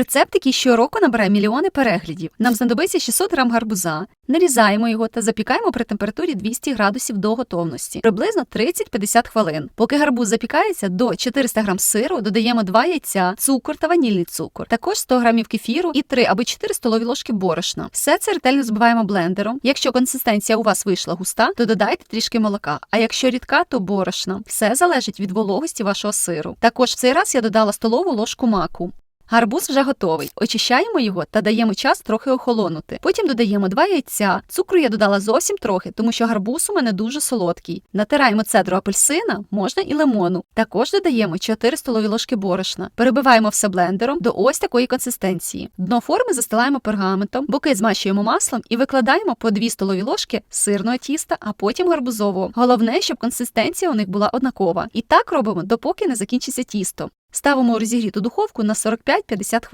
Рецепт, який щороку набирає мільйони переглядів. Нам знадобиться 600 грам гарбуза. Нарізаємо його та запікаємо при температурі 200 градусів до готовності, приблизно 30-50 хвилин. Поки гарбуз запікається, до 400 грам сиру додаємо 2 яйця, цукор та ванільний цукор, також 100 грамів кефіру і 3 або 4 столові ложки борошна. Все це ретельно збиваємо блендером. Якщо консистенція у вас вийшла густа, то додайте трішки молока. А якщо рідка, то борошна. Все залежить від вологості вашого сиру. Також в цей раз я додала столову ложку маку. Гарбуз вже готовий. Очищаємо його та даємо час трохи охолонути. Потім додаємо два яйця. Цукру я додала зовсім трохи, тому що гарбуз у мене дуже солодкий. Натираємо цедру апельсина, можна і лимону. Також додаємо 4 столові ложки борошна. Перебиваємо все блендером до ось такої консистенції. Дно форми застилаємо пергаментом, боки змащуємо маслом і викладаємо по 2 столові ложки сирного тіста, а потім гарбузового. Головне, щоб консистенція у них була однакова. І так робимо, допоки не закінчиться тісто. Ставимо розігріту духовку на 45-50 хвилин.